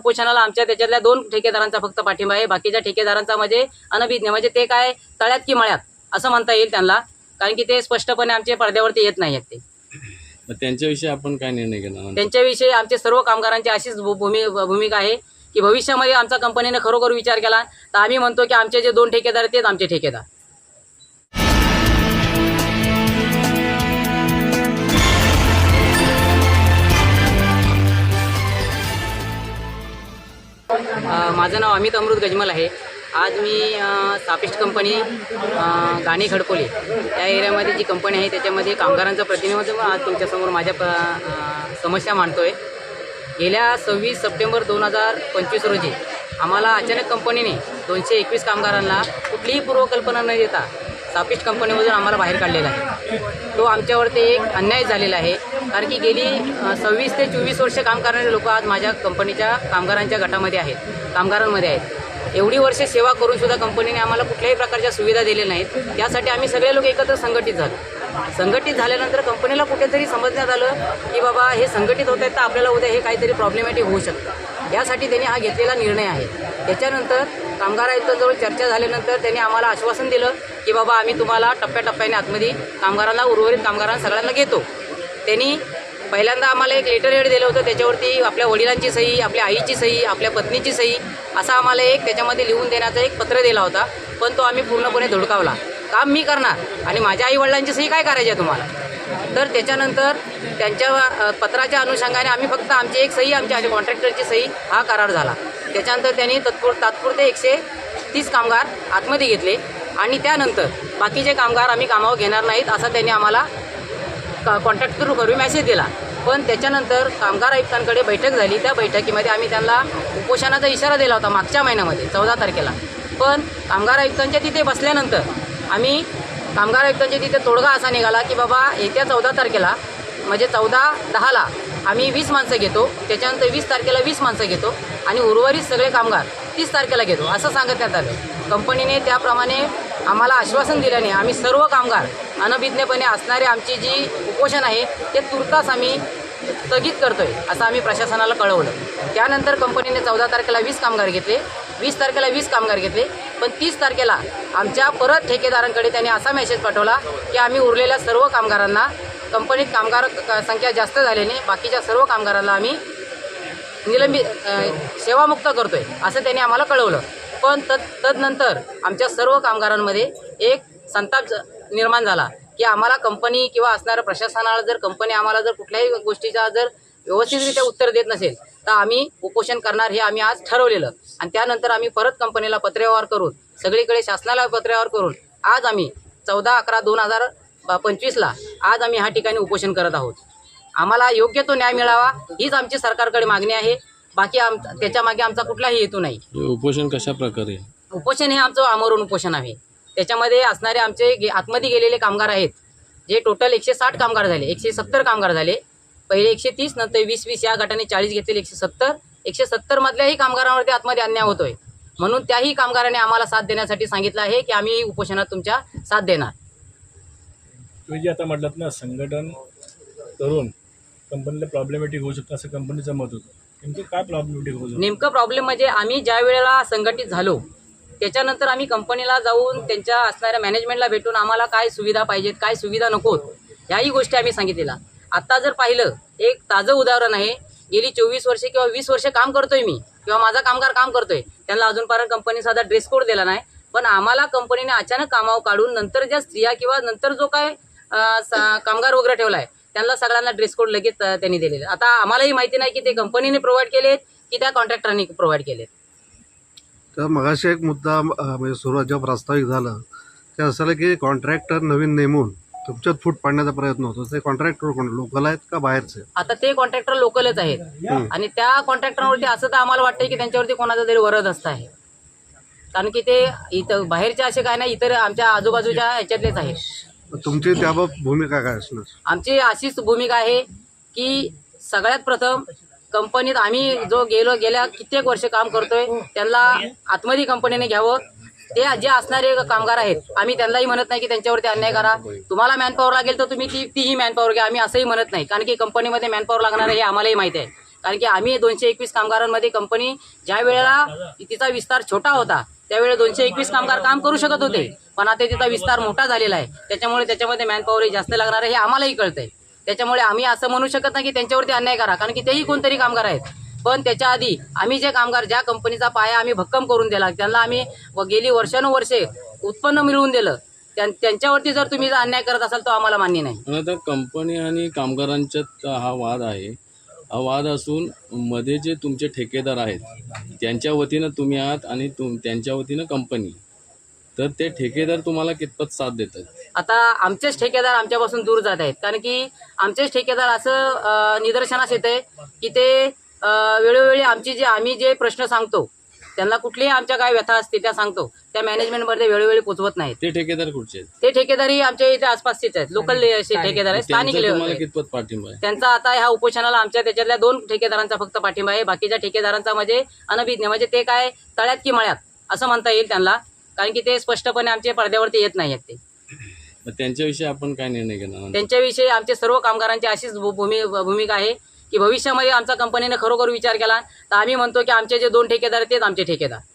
उपोषणाला आमच्या त्याच्यातल्या दोन ठेकेदारांचा फक्त पाठिंबा आहे. बाकीच्या ठेकेदारांचा म्हणजे अनभिज्ञ. म्हणजे ते काय तळ्यात की मळ्यात असं म्हणता येईल त्यांना. कारण की ते स्पष्टपणे आमच्या पडद्यावरती येत नाही आहेत ते. त्यांच्याविषयी आपण काय निर्णय घेणार? त्यांच्याविषयी आमचे सर्व कामगारांची अशीच भूमी भूमिका आहे की भविष्यामध्ये आमचा कंपनीने खरोखर विचार केला तर आम्ही म्हणतो की आमचे जे दोन ठेकेदार आहेत तेच आमचे ठेकेदार. माझं नाव अमित अमृत गजमल आहे. आज मी अ, सापिस्ट कंपनी गाणे खडकोली या एरियामध्ये जी कंपनी आहे त्याच्यामध्ये कामगारांचं प्रतिनिधित्व आज तुमच्यासमोर माझ्या प समस्या मांडतो आहे गेल्या सव्वीस सप्टेंबर दोन हजार पंचवीस रोजी आम्हाला अचानक कंपनीने दोनशे एकवीस कामगारांना कुठलीही पूर्वकल्पना न देता सापिस्ट कंपनीमधून आम्हाला बाहेर काढलेला आहे. तो आमच्यावरती एक अन्याय झालेला आहे. कारण की गेली सव्वीस ते चोवीस वर्ष काम करणारे लोक आज माझ्या कंपनीच्या कामगारांच्या गटामध्ये आहेत कामगारांमध्ये आहेत. एवढी वर्षे सेवा करून सुद्धा कंपनीने आम्हाला कुठल्याही प्रकारच्या सुविधा दिलेल्या नाहीत. त्यासाठी आम्ही सगळे लोक एकत्र संघटित झालो. संघटित झाल्यानंतर कंपनीला कुठेतरी समजण्यात आलं की बाबा हे संघटित होत आहेत तर आपल्याला उद्या हे काहीतरी प्रॉब्लेमॅटिक होऊ शकतं. यासाठी त्यांनी हा घेतलेला निर्णय आहे. त्याच्यानंतर कामगार आयुक्तांजवळ चर्चा झाल्यानंतर त्यांनी आम्हाला आश्वासन दिलं की बाबा आम्ही तुम्हाला टप्प्याटप्प्याने आतमध्ये कामगारांना उर्वरित कामगारांना सगळ्यांना घेतो. त्यांनी पहिल्यांदा आम्हाला एक लेटर हेड दिलं होतं. त्याच्यावरती आपल्या वडिलांची सही आपल्या आईची सही आपल्या पत्नीची सही असा आम्हाला एक त्याच्यामध्ये लिहून देण्याचा एक पत्र दिला होता. पण तो आम्ही पूर्णपणे धुडकावला. काम मी करणार आणि माझ्या आईवडिलांची सही काय करायची आहे तुम्हाला? तर त्याच्यानंतर त्यांच्या पत्राच्या अनुषंगाने आम्ही फक्त आमची एक सही आमच्या कॉन्ट्रॅक्टरची सही हा करार झाला. त्याच्यानंतर त्यांनी तत्पुर तात्पुरते एकशे तीस कामगार आतमध्ये घेतले आणि त्यानंतर बाकीचे कामगार आम्ही कामावर घेणार नाहीत असा त्यांनी आम्हाला कॉन्टॅक्ट थ्रू करून मेसेज दिला. पण त्याच्यानंतर कामगार आयुक्तांकडे बैठक झाली. त्या बैठकीमध्ये आम्ही त्यांना उपोषणाचा इशारा दिला होता मागच्या महिन्यामध्ये चौदा तारखेला. पण कामगार आयुक्तांच्या तिथे बसल्यानंतर आम्ही कामगार आयुक्तांच्या तिथे तोडगा असा निघाला की बाबा येत्या चौदा तारखेला म्हणजे चौदा दहाला आम्ही वीस माणसं घेतो. त्याच्यानंतर वीस तारखेला वीस माणसं घेतो आणि उर्वरित सगळे कामगार तीस तारखेला घेतो असं सांगण्यात आलं. कंपनीने त्याप्रमाणे आम्हाला आश्वासन दिल्याने आम्ही सर्व कामगार अनभिज्ञपणे असणारे आमची जी उपोषण आहे ते तुर्तास आम्ही स्थगित करतोय असं आम्ही प्रशासनाला कळवलं. त्यानंतर कंपनीने चौदा तारखेला वीस कामगार घेतले वीस तारखेला वीस कामगार घेतले पण तीस तारखेला आमच्या परत ठेकेदारांकडे त्यांनी असा मेसेज पाठवला की आम्ही उरलेल्या सर्व कामगारांना कंपनीत कामगार क- संख्या जास्त झाल्याने बाकीच्या सर्व कामगारांना आम्ही निलंबित सेवामुक्त सेवामुक्त करतोय असं त्यांनी आम्हाला कळवलं. पण तद तदनंतर आमच्या सर्व कामगारांमध्ये एक संताप ज- निर्माण झाला. की आम्हाला कंपनी किंवा असणाऱ्या प्रशासनाला जर कंपनी आम्हाला जर कुठल्याही गोष्टीचा जर व्यवस्थितरित्या उत्तर देत नसेल तर आम्ही उपोषण करणार हे आम्ही आज ठरवलेलं. आणि त्यानंतर आम्ही परत कंपनीला पत्रव्यवहार करून सगळीकडे शासनाला पत्रव्यवहार करून आज आम्ही चौदा अकरा दोन हजार पंचवीसला आज आम्ही ह्या ठिकाणी उपोषण करत आहोत. आम्हाला योग्य तो न्याय मिळावा हीच आमची सरकारकडे मागणी आहे. बाकी आम त्याच्यामागे आमचा कुठलाही हेतू नाही. उपोषण कशा प्रकारे उपोषण हे आमचं आमरण उपोषण आहे. त्याच्यामध्ये असणारे आमचे गे आतमध्ये गेलेले कामगार आहेत जे टोटल एकशे साठ कामगार झाले एकशे सत्तर कामगार झाले. पहिले एकशे तीस नंतर वीस वीस या गटाने चाळीस घेतलेले एकशे सत्तर. एकशे सत्तरमधल्याही कामगारांवरती आतमध्ये अन्याय होतोय. म्हणून त्याही कामगारांनी आम्हाला साथ देण्यासाठी सांगितलं आहे की आम्ही उपोषणात तुमच्या साथ देणार. तुम्ही जे आता म्हटलात ना संघटन करून कंपनीला प्रॉब्लेमॅटिक होऊ शकतं असं कंपनीचं मत होतं. नेमकं काय प्रॉब्लेमॅटिक होऊ नेमकं प्रॉब्लेम म्हणजे आम्ही ज्या वेळेला संघटित झालो त्याच्यानंतर आम्ही कंपनीला जाऊन त्यांच्या असणाऱ्या मॅनेजमेंटला भेटून आम्हाला काय सुविधा पाहिजेत काय सुविधा नकोत ह्याही गोष्टी आम्ही सांगितलेल्या. आत्ता जर पाहिलं एक ताजं उदाहरण आहे गेली चोवीस वर्षे किंवा वीस वर्ष काम करतोय मी किंवा माझा कामगार काम करतोय त्यांना अजूनपर्यंत कंपनी साधा ड्रेस कोड दिला नाही पण आम्हाला कंपनीने अचानक कामावर काढून नंतर ज्या स्त्रिया किंवा नंतर जो काय कामगार वगैरे ठेवलाय त्यांना सगळ्यांना ड्रेस कोड लगेच त्यांनी दिलेले. आता आम्हालाही माहिती नाही की ते कंपनीने प्रोव्हाइड केलेत की त्या कॉन्ट्रॅक्टरांनी प्रोव्हाइड केलेत. तर मगाशी एक मुद्दा म्हणजे सुरुवात जेव्हा प्रास्ताविक झालं ते असं की कॉन्ट्रॅक्टर नवीन नेमून तुमच्यात फूट पाडण्याचा प्रयत्न होतो. ते कॉन्ट्रॅक्टर कोण? लोकल आहेत का बाहेरचे? आता ते कॉन्ट्रॅक्टर लोकलच आहेत. आणि त्या कॉन्ट्रॅक्टरवरती असं तर आम्हाला वाटतंय की त्यांच्यावरती कोणाचा तरी वरद असत आहे. कारण की ते इथं बाहेरचे असे काय नाही इतर आमच्या आजूबाजूच्या ह्याच्यातलेच आहेत. तुमची त्याबाबत भूमिका काय असणार? आमची अशीच भूमिका आहे की सगळ्यात प्रथम कंपनीत आम्ही जो गेलो गेल्या कित्येक वर्ष काम करतोय त्यांना आतमध्ये कंपनीने घ्यावं. ते जे असणारे कामगार आहेत आम्ही त्यांनाही म्हणत नाही की त्यांच्यावरती अन्याय करा. तुम्हाला मॅनपॉवर लागेल तर तुम्ही ती तीही मॅनपॉवर घ्या. आम्ही असंही म्हणत नाही. कारण की कंपनीमध्ये मॅनपॉवर लागणार हे आम्हालाही माहिती आहे. कारण की आम्ही दोनशे एकवीस कामगारांमध्ये कंपनी ज्या वेळेला तिचा विस्तार छोटा होता त्यावेळी दोनशे एकवीस कामगार काम करू शकत होते. पण आता तिचा विस्तार मोठा झालेला आहे. त्याच्यामुळे त्याच्यामध्ये मॅनपॉवरही जास्त लागणार आहे हे आम्हालाही कळतंय. त्याच्यामुळे आम्ही असं म्हणू शकत नाही की त्यांच्यावरती अन्याय करा कारण की तेही कोणतरी कामगार आहेत. पण त्याच्या आधी आम्ही जे कामगार ज्या कंपनीचा पाया आम्ही भक्कम करून दिला त्यांना आम्ही व गेली वर्षानुवर्षे उत्पन्न मिळवून दिलं. त्यां- त्यांच्यावरती जर तुम्ही जर अन्याय करत असाल तर आम्हाला मान्य नाही. आता कंपनी आणि कामगारांच्यात हा वाद आहे? हा वाद असून मध्ये जे तुमचे ठेकेदार आहेत त्यांच्या वतीनं तुम्ही आहात आणि तुम त्यांच्या वतीनं कंपनी. तर ते ठेकेदार तुम्हाला कितपत साथ देतात? आता आमचेच ठेकेदार आमच्यापासून दूर जात आहेत. कारण की आमचेच ठेकेदार असं अं, निदर्शनास येत आहे की ते अं, वेळोवेळी आमची जे आम्ही जे प्रश्न सांगतो त्यांना कुठलीही आमच्या काय व्यथा असते त्या सांगतो. त्या मॅनेजमेंटमध्ये वेळोवेळी पोचवत नाहीत. ते ठेकेदार कुठचे आहेत? ते ठेकेदारही आमच्या इथे आसपासचेच आहेत. लोकल ठेकेदार आहेत. स्थानिक त्यांचा level तुम्हाला आहेत. कितपत पाठिंबा आहे? त्यांचा आता ह्या उपोषणाला आमच्या त्याच्यातल्या दोन ठेकेदारांचा फक्त पाठिंबा आहे. बाकीच्या ठेकेदारांचा म्हणजे अनभिज्ञ. म्हणजे ते काय तळ्यात की मळ्यात असं म्हणता येईल त्यांना. कारण की ते स्पष्टपणे आमच्या पडद्यावरती येत नाही आहेत ते मग त्यांच्याविषयी आपण काय निर्णय घेणार? त्यांच्याविषयी आमच्या सर्व कामगारांची अशीच भू- भूमी भूमिका आहे की भविष्यामध्ये आमचा कंपनीने खरोखर विचार केला तर आम्ही म्हणतो की आमचे जे दोन ठेकेदार आहेत तेच आमचे ठेकेदार